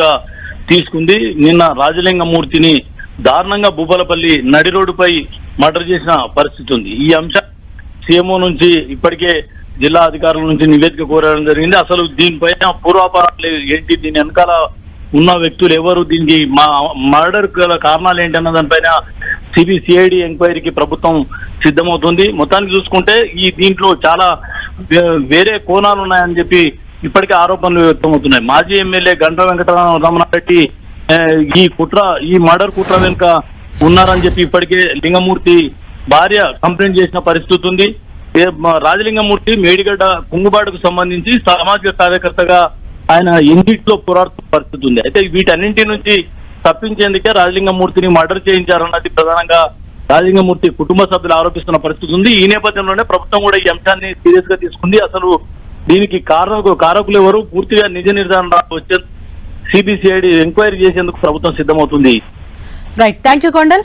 గా తీసుకుంది. నిన్న రాజలింగమూర్తిని దారుణంగా భూపాలపల్లి నడి రోడ్డుపై మర్డర్ చేసిన పరిస్థితి ఉంది. ఈ అంశం సీఎంఓ నుంచి ఇప్పటికే జిల్లా అధికారుల నుంచి నివేదిక కోరడం జరిగింది. అసలు దీనిపైన పూర్వాపరాలు ఏంటి? దీని వెనకాల ఉన్న వ్యక్తులు ఎవరు? దీనికి మా మర్డర్ గల కారణాలు ఏంటి అన్న దానిపైన సిబిసిఐడి ఎంక్వైరీకి ప్రభుత్వం సిద్ధమవుతుంది. మొత్తానికి చూసుకుంటే ఈ దీంట్లో చాలా వేరే కోణాలు ఉన్నాయని చెప్పి ఇప్పటికే ఆరోపణలు వ్యక్తమవుతున్నాయి. మాజీ ఎమ్మెల్యే గంట వెంకటరమణారెడ్డి ఆ, ఈ కుట్ర ఈ మర్డర్ కుట్ర వెనుక ఉన్నారని చెప్పి ఇప్పటికే లింగమూర్తి భార్య కంప్లైంట్ చేసిన పరిస్థితి ఉంది. రాజలింగమూర్తి మేడిగడ్డ కుంగుబాటుకు సంబంధించి సామాజిక కార్యకర్తగా ఆయన ఇంటిలో పోరాడుతున్న పరిస్థితి ఉంది. అయితే వీటన్నింటి నుంచి తప్పించేందుకే రాజలింగమూర్తిని మర్డర్ చేయించారన్నది ప్రధానంగా రాజలింగమూర్తి కుటుంబ సభ్యులు ఆరోపిస్తున్న పరిస్థితి ఉంది. ఈ నేపథ్యంలోనే ప్రభుత్వం కూడా ఈ అంశాన్ని సీరియస్గా తీసుకుంది. అసలు దీనికి కారకులు కారకులు ఎవరు? పూర్తిగా నిజ నిర్ధారణ వచ్చే సిబిసిఐడి ఎంక్వైరీ చేసేందుకు ప్రభుత్వం సిద్ధమవుతుంది. Right thank you Kondal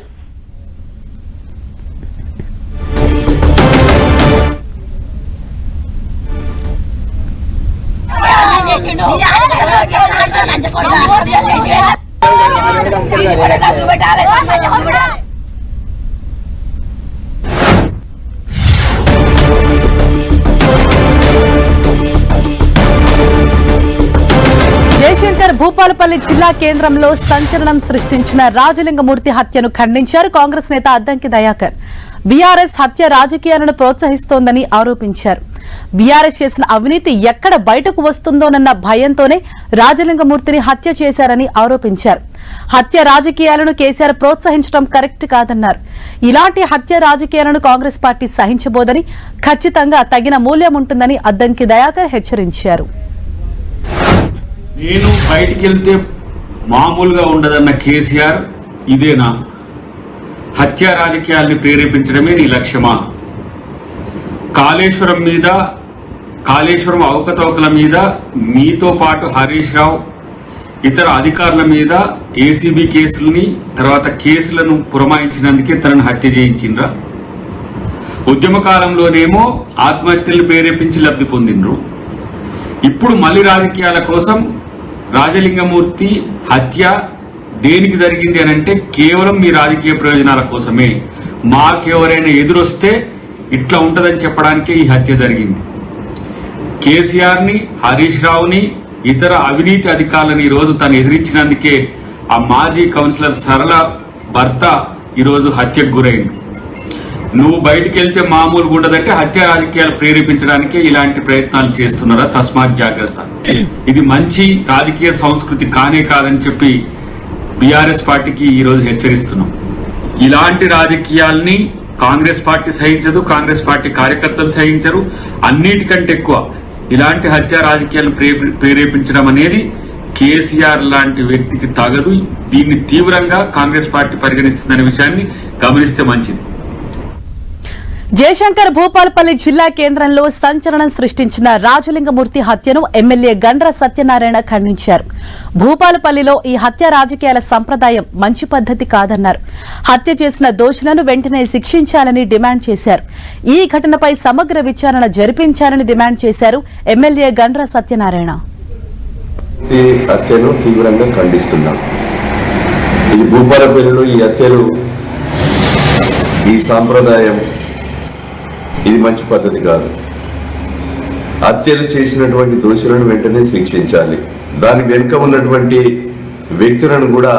Shankar Bhupalpally జిల్లా కేంద్రంలో సంచలనం సృష్టించిన రాజలింగమూర్తి హత్యను ఖండించారు కాంగ్రెస్ నేత అద్దంకి దయాకర్. బీఆర్ఎస్ హత్య రాజకీయాలను ప్రోత్సహిస్తోందని ఆరోపించారు. బీఆర్ఎస్ చేసిన అవినీతి ఎక్కడ బయటకు వస్తుందోనన్న భయంతోనే రాజలింగమూర్తిని హత్య చేశారని ఆరోపించారు. హత్య రాజకీయాలను కేసీఆర్ ప్రోత్సహించడం కరెక్ట్ కాదన్నారు. ఇలాంటి హత్య రాజకీయాలను కాంగ్రెస్ పార్టీ సహించబోదని ఖచ్చితంగా తగిన మూల్యం ఉంటుందని అద్దంకి దయాకర్ హెచ్చరించారు. నేను బయటికి వెళ్తే మామూలుగా ఉండదన్న కేసీఆర్ ఇదేనా? హత్య రాజకీయాల్ని ప్రేరేపించడమే నీ లక్ష్యమా? కాళేశ్వరం మీద కాళేశ్వరం అవకతవకల మీద మీతో పాటు హరీష్ రావు ఇతర అధికారుల మీద ఏసీబీ కేసులని తర్వాత కేసులను పురమాయించినందుకే తనను హత్య చేయించిండ్రా? ఉద్యమ కాలంలోనేమో ఆత్మహత్యలు ప్రేరేపించి లబ్ధి పొందిండ్రు. ఇప్పుడు మళ్ళీ రాజకీయాల కోసం రాజలింగమూర్తి హత్య దేనికి జరిగింది అని అంటే కేవలం మీ రాజకీయ ప్రయోజనాల కోసమే. మాకెవరైనా ఎదురొస్తే ఇట్లా ఉంటదని చెప్పడానికే ఈ హత్య జరిగింది. కేసీఆర్ని హరీష్ రావుని ఇతర అవినీతి అధికారులను ఈరోజు తను ఎదిరించినందుకే ఆ మాజీ కౌన్సిలర్ సరళ భర్త ఈరోజు హత్యకు గురైంది. నువ్వు బయటికి వెళ్తే మామూలుగా ఉండదంటే హత్య రాజకీయాలు ప్రేరేపించడానికే ఇలాంటి ప్రయత్నాలు చేస్తున్నారా? తస్మాత్ జాగ్రత్త. ఇది మంచి రాజకీయ సంస్కృతి కానే కాదని చెప్పి బీఆర్ఎస్ పార్టీకి ఈ రోజు హెచ్చరిస్తున్నాం. ఇలాంటి రాజకీయాల్ని కాంగ్రెస్ పార్టీ సహించదు కాంగ్రెస్ పార్టీ కార్యకర్తలు సహించరు. అన్నిటికంటే ఎక్కువ ఇలాంటి హత్య రాజకీయాలను ప్రేరేపించడం అనేది కేసీఆర్ లాంటి వ్యక్తికి తగదు. దీన్ని తీవ్రంగా కాంగ్రెస్ పార్టీ పరిగణిస్తుందనే విషయాన్ని గమనిస్తే మంచిది. జయశంకర్ భూపాలపల్లి జిల్లా కేంద్రంలో సంచలనం సృష్టించిన రాజలింగమూర్తి హత్యను ఎమ్మెల్యే గండ్ర సత్యనారాయణ ఖండించారు. భూపాలపల్లిలో ఈ హత్య రాజకీయాల సంప్రదాయం మంచి పద్ధతి కాదన్నారు. హత్య చేసిన దోషులను వెంటనే శిక్షించాలని డిమాండ్ చేశారు. ఈ ఘటనపై సమగ్ర విచారణ జరిపించాలని డిమాండ్ చేశారు ఎమ్మెల్యే గండ్ర సత్యనారాయణ. ఈ హత్యను తీవ్రంగా ఖండిస్తున్నాం. భూపాలపల్లిలో ఈ హత్యలు ఈ సాంప్రదాయం ఇది మంచి పద్ధతి కాదు. హత్యలు చేసినటువంటి దోషులను వెంటనే శిక్షించాలి. దాని వెనుక ఉన్నటువంటి వ్యక్తులను కూడా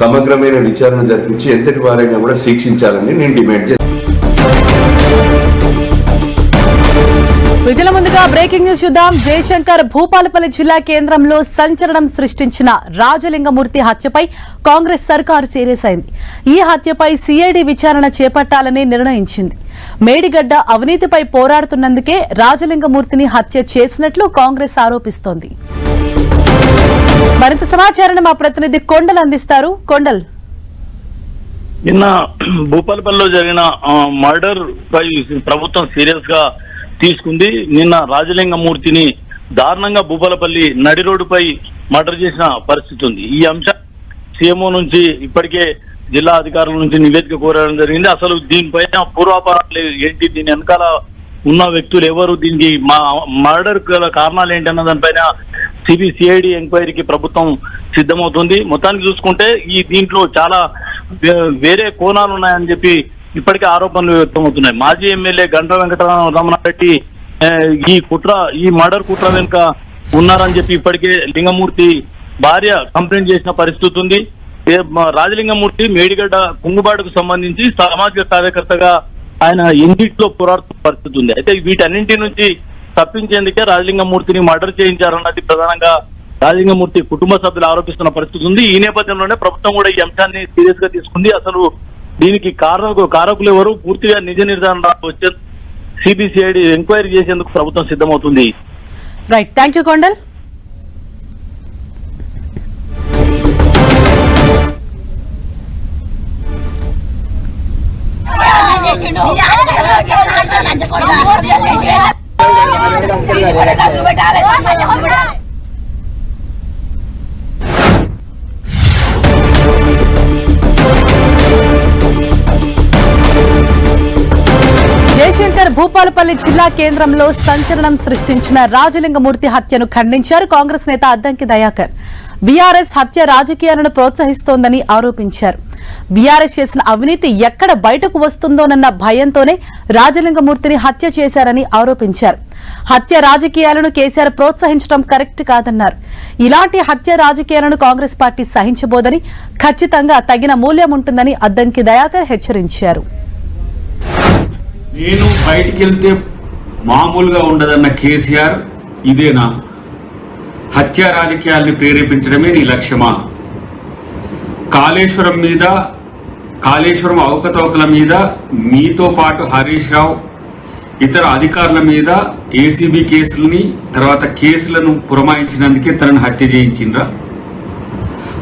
సమగ్రమైన విచారణ జరిపించి ఎంతటి వారైనా కూడా శిక్షించాలని నేను డిమాండ్ చేస్తాను ముందుగా బ్రేకింగ్ న్యూస్ చూద్దాం. జయశంకర్ భూపాలపల్లి జిల్లా కేంద్రంలో సంచలనం సృష్టించిన రాజలింగమూర్తి హత్యపై కాంగ్రెస్ సర్కారు సీరియస్ అయింది. ఈ హత్యపై సిఐడి విచారణ చేపట్టాలని నిర్ణయించింది. మేడిగడ్డ అవినీతిపై పోరాడుతున్నందుకే రాజలింగమూర్తిని హత్య చేసినట్లు కాంగ్రెస్ ఆరోపిస్తోంది. మరింత సమాచారాన్ని మా ప్రతినిధి కొండల్ అందిస్తారు. కొండల్. నిన్న భూపాలపల్లిలో జరిగిన మర్డర్ పై ప్రభుత్వం సీరియస్గా తీసుకుంది. నిన్న రాజలింగమూర్తిని దారుణంగా భూపాలపల్లి నడి రోడ్డుపై మర్డర్ చేసిన పరిస్థితి ఉంది. ఈ అంశం సీఎంఓ నుంచి ఇప్పటికే జిల్లా అధికారుల నుంచి నివేదిక కోరడం జరిగింది. అసలు దీనిపైన పూర్వాపరాలు ఏంటి? దీని వెనకాల ఉన్న వ్యక్తులు ఎవరు? దీనికి మా మర్డర్ గల కారణాలు ఏంటి అన్న దానిపైన సిబిసిఐడి ఎంక్వైరీకి ప్రభుత్వం సిద్ధమవుతుంది. మొత్తానికి చూసుకుంటే ఈ దీంట్లో చాలా వేరే కోణాలు ఉన్నాయని చెప్పి ఇప్పటికే ఆరోపణలు వ్యక్తమవుతున్నాయి. మాజీ ఎమ్మెల్యే గంట వెంకటరమణారెడ్డి ఆ, ఈ కుట్ర ఈ మర్డర్ కుట్ర వెనుక ఉన్నారని చెప్పి ఇప్పటికే లింగమూర్తి భార్య కంప్లైంట్ చేసిన పరిస్థితి ఉంది. రాజలింగమూర్తి మేడిగడ్డ కుంగుబాటుకు సంబంధించి సామాజిక కార్యకర్తగా ఆయన ఎన్నిట్లో పోరాడుతున్న పరిస్థితి ఉంది. అయితే వీటన్నింటి నుంచి తప్పించేందుకే రాజలింగమూర్తిని మర్డర్ చేయించారన్నది ప్రధానంగా రాజలింగమూర్తి కుటుంబ సభ్యులు ఆరోపిస్తున్న పరిస్థితి ఉంది. ఈ నేపథ్యంలోనే ప్రభుత్వం కూడా ఈ అంశాన్ని సీరియస్గా తీసుకుంది. అసలు దీనికి కారణకు కారకులు ఎవరు? పూర్తిగా నిజ నిర్ధారణ వచ్చే సిబిసిఐడి ఎంక్వైరీ చేసేందుకు ప్రభుత్వం సిద్ధమవుతుంది. Right thank you Kondal Jayashankar Bhupalpally జిల్లా కేంద్రంలో సంచలనం సృష్టించిన రాజలింగమూర్తి హత్యను ఖండించారు కాంగ్రెస్ నేత అద్దంకి దయాకర్. బీఆర్ఎస్ హత్య రాజకీయాలను ప్రోత్సహిస్తోందని ఆరోపించారు. బీఆర్ఎస్ చేసిన అవినీతి ఎక్కడ బయటకు వస్తుందోనన్న భయంతోనే రాజలింగమూర్తిని హత్య చేశారని ఆరోపించారు. హత్య రాజకీయాలను కేసీఆర్ ప్రోత్సహించడం కరెక్ట్ కాదన్నారు. ఇలాంటి హత్య రాజకీయాలను కాంగ్రెస్ పార్టీ సహించబోదని ఖచ్చితంగా తగిన మూల్యం ఉంటుందని అద్దంకి దయాకర్ హెచ్చరించారు. నేను బయటికి వెళ్తే మామూలుగా ఉండదన్న కేసీఆర్ ఇదేనా? హత్య రాజకీయాల్ని ప్రేరేపించడమే నీ లక్ష్యమా? కాళేశ్వరం మీద కాళేశ్వరం అవకతవకల మీద మీతో పాటు హరీష్ రావు ఇతర అధికారుల మీద ఏసీబీ కేసులని తర్వాత కేసులను పురమాయించినందుకే తనను హత్య చేయించిండ్రా.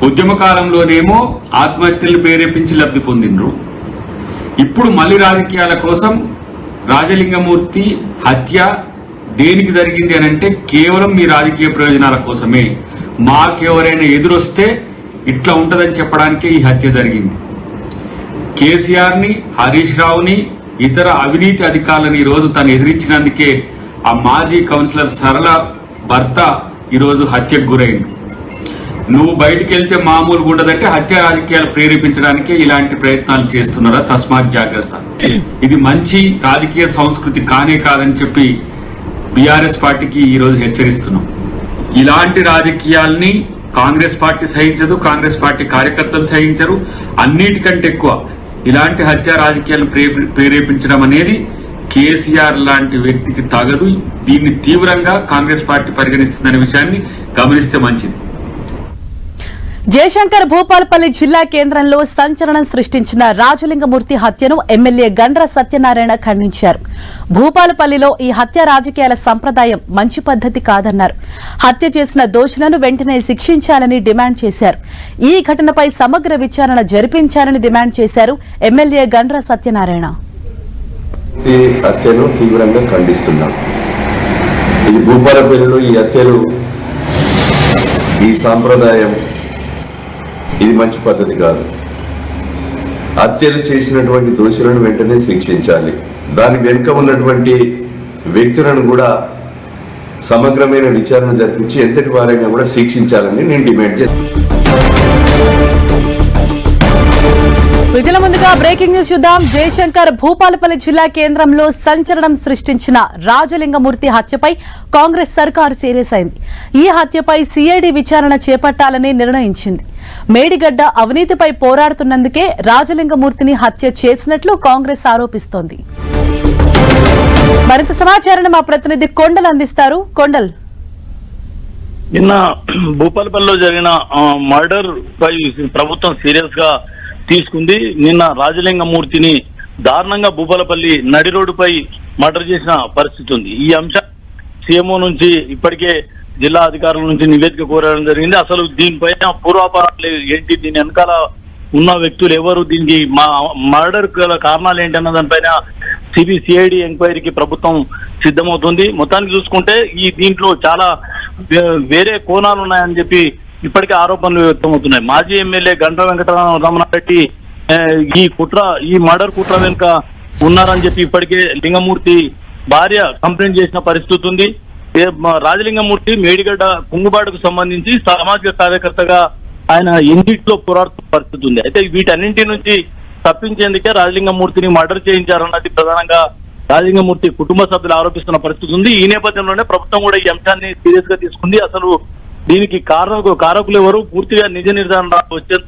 ఉద్యమ కాలంలోనేమో ఆత్మహత్యలు ప్రేరేపించి లబ్ధి పొందిండ్రు. ఇప్పుడు మళ్ళీ రాజకీయాల కోసం రాజలింగమూర్తి హత్య దేనికి జరిగింది అని అంటే కేవలం మీ రాజకీయ ప్రయోజనాల కోసమే. మాకెవరైనా ఎదురొస్తే ఇట్లా ఉంటుందని చెప్పడానికే ఈ హత్య జరిగింది. కేసీఆర్ని హరీష్ రావుని ఇతర అవినీతి అధికారులను ఈరోజు తను ఎదిరించినందుకే ఆ మాజీ కౌన్సిలర్ సరళ భర్త ఈరోజు హత్యకు గురైంది. నువ్వు బయటికి వెళ్తే మామూలుగా ఉండదంటే హత్య రాజకీయాలు ప్రేరేపించడానికే ఇలాంటి ప్రయత్నాలు చేస్తున్నారా? తస్మాత్ జాగ్రత్త. ఇది మంచి రాజకీయ సంస్కృతి కానే కాదని చెప్పి బీఆర్ఎస్ పార్టీకి ఈరోజు హెచ్చరిస్తున్నాం. ఇలాంటి రాజకీయాల్ని కాంగ్రెస్ పార్టీ సహించదు కాంగ్రెస్ పార్టీ కార్యకర్తలు సహించరు. అన్నిటికంటే ఎక్కువ ఇలాంటి హత్య రాజకీయాలను ప్రేరేపించడం అనేది కేసీఆర్ లాంటి వ్యక్తికి తగదు. దీన్ని తీవ్రంగా కాంగ్రెస్ పార్టీ పరిగణిస్తుందనే విషయాన్ని గమనిస్తే మంచిది. జయశంకర్ భూపాలపల్లి జిల్లా కేంద్రంలో సంచలనం సృష్టించిన రాజలింగమూర్తి హత్యను ఎమ్మెల్యే గండ్ర సత్యనారాయణ ఖండించారు. భూపాలపల్లిలో ఈ హత్య రాజకీయాల సంప్రదాయం మంచి పద్ధతి కాదన్నారు. హత్య చేసిన దోషులను వెంటనే శిక్షించాలని డిమాండ్ చేశారు. ఈ ఘటనపై సమగ్ర విచారణ జరిపించాలని డిమాండ్ చేశారు ఎమ్మెల్యే గండ్ర సత్యనారాయణ. ఈ హత్యను తీవ్రంగా ఖండిస్తున్నాం. భూపాలపల్లిలో ఈ హత్యలు ఈ సాంప్రదాయం ఇది మంచి పద్ధతి కాదు. హత్యలు చేసినటువంటి దోషులను వెంటనే శిక్షించాలి. దాని వెనుక ఉన్నటువంటి వ్యక్తులను కూడా సమగ్రమైన విచారణ జరిపించి ఎంతటి వారైనా కూడా శిక్షించాలని నేను డిమాండ్ చేస్తాను ముందుగా బ్రేకింగ్ న్యూస్ చూద్దాం. జయశంకర్ భూపాలపల్లి జిల్లా కేంద్రంలో సంచలనం సృష్టించిన రాజలింగమూర్తి హత్యపై కాంగ్రెస్ సర్కారు సీరియస్ అయింది. ఈ హత్యపై సిఐడి విచారణ చేపట్టాలని నిర్ణయించింది. మేడిగడ్డ అవినీతిపై పోరాడుతున్నందుకే రాజలింగమూర్తిని హత్య చేసినట్లు కాంగ్రెస్ ఆరోపిస్తోంది. మరింత సమాచారాన్ని మా ప్రతినిధి కొండల్ అందిస్తారు. కొండల్. నిన్న భూపాలపల్లిలో జరిగిన మర్డర్ పై ప్రభుత్వం సీరియస్గా తీసుకుంది. నిన్న రాజలింగమూర్తిని దారుణంగా భూపాలపల్లి నడి రోడ్డుపై మర్డర్ చేసిన పరిస్థితి ఉంది. ఈ అంశం సీఎంఓ నుంచి ఇప్పటికే జిల్లా అధికారుల నుంచి నివేదిక కోరడం జరిగింది. అసలు దీనిపైన పూర్వాపరాలు ఏంటి? దీని వెనకాల ఉన్న వ్యక్తులు ఎవరు? దీనికి మా మర్డర్ గల కారణాలు ఏంటి అన్న దానిపైన సిబిసిఐడి ఎంక్వైరీకి ప్రభుత్వం సిద్ధమవుతుంది. మొత్తానికి చూసుకుంటే ఈ దీంట్లో చాలా వేరే కోణాలు ఉన్నాయని చెప్పి ఇప్పటికే ఆరోపణలు వ్యక్తమవుతున్నాయి. మాజీ ఎమ్మెల్యే గంట వెంకటరమణారెడ్డి ఆ, ఈ కుట్ర ఈ మర్డర్ కుట్ర వెనుక ఉన్నారని చెప్పి ఇప్పటికే లింగమూర్తి భార్య కంప్లైంట్ చేసిన పరిస్థితి ఉంది. రాజలింగమూర్తి మేడిగడ్డ కుంగుబాటుకు సంబంధించి సామాజిక కార్యకర్తగా ఆయన ఎన్నిట్లో పోరాడుతున్న పరిస్థితి ఉంది. అయితే వీటన్నింటి నుంచి తప్పించేందుకే రాజలింగమూర్తిని మర్డర్ చేయించారన్నది ప్రధానంగా రాజలింగమూర్తి కుటుంబ సభ్యులు ఆరోపిస్తున్న పరిస్థితి ఉంది. ఈ నేపథ్యంలోనే ప్రభుత్వం కూడా ఈ అంశాన్ని సీరియస్గా తీసుకుంది. అసలు దీనికి కారణకు కారకులు ఎవరు? పూర్తిగా నిజ నిర్ధారణ వచ్చే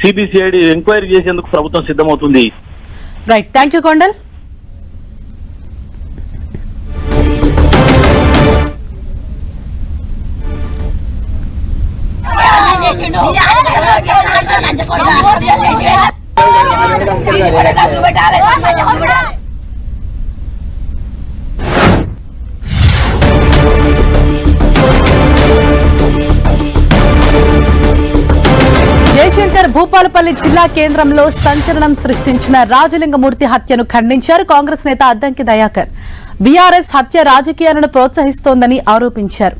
సిబిసిఐడి ఎంక్వైరీ చేసేందుకు ప్రభుత్వం సిద్ధమవుతుంది. Right thank you Kondal Jayashankar Bhupalpally జిల్లా కేంద్రంలో సంచలనం సృష్టించిన రాజలింగమూర్తి హత్యను ఖండించారు కాంగ్రెస్ నేత అద్దంకి దయాకర్. బీఆర్ఎస్ హత్య రాజకీయాలను ప్రోత్సహిస్తోందని ఆరోపించారు.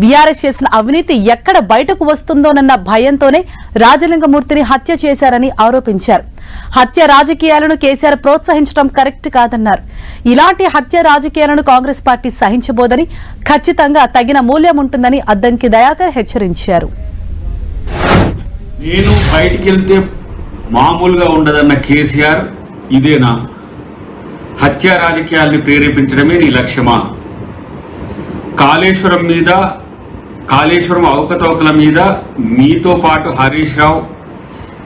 బీఆర్ఎస్ చేసిన అవినీతి ఎక్కడ బయటకు వస్తుందోనన్న భయంతోనే రాజలింగమూర్తిని హత్య చేశారని ఆరోపించారు. హత్య రాజకీయాలను కేసీఆర్ ప్రోత్సహించడం కరెక్ట్ కాదన్నారు. ఇలాంటి హత్య రాజకీయాలను కాంగ్రెస్ పార్టీ సహించబోదని ఖచ్చితంగా తగిన మూల్యం ఉంటుందని అద్దంకి దయాకర్ హెచ్చరించారు. నేను బయటికి వెళ్తే మామూలుగా ఉండదన్న కేసీఆర్ ఇదేనా? హత్యా రాజకీయాల్ని ప్రేరేపించడమే నీ లక్ష్యమా? కాళేశ్వరం మీద కాళేశ్వరం అవకతవకల మీద మీతో పాటు హరీష్ రావు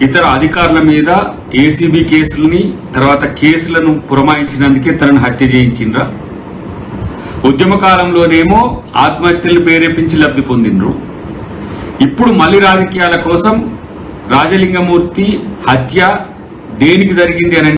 ఇతర అధికారుల మీద ఏసీబీ కేసులని తర్వాత కేసులను పురమాయించినందుకే తనను హత్య చేయించిండ్రా. ఉద్యమ కాలంలోనేమో ఆత్మహత్యలు ప్రేరేపించి లబ్ధి పొందిండ్రు. ఇప్పుడు మళ్ళీ రాజకీయాల కోసం రాజలింగమూర్తి హత్య దేనికి జరిగింది అని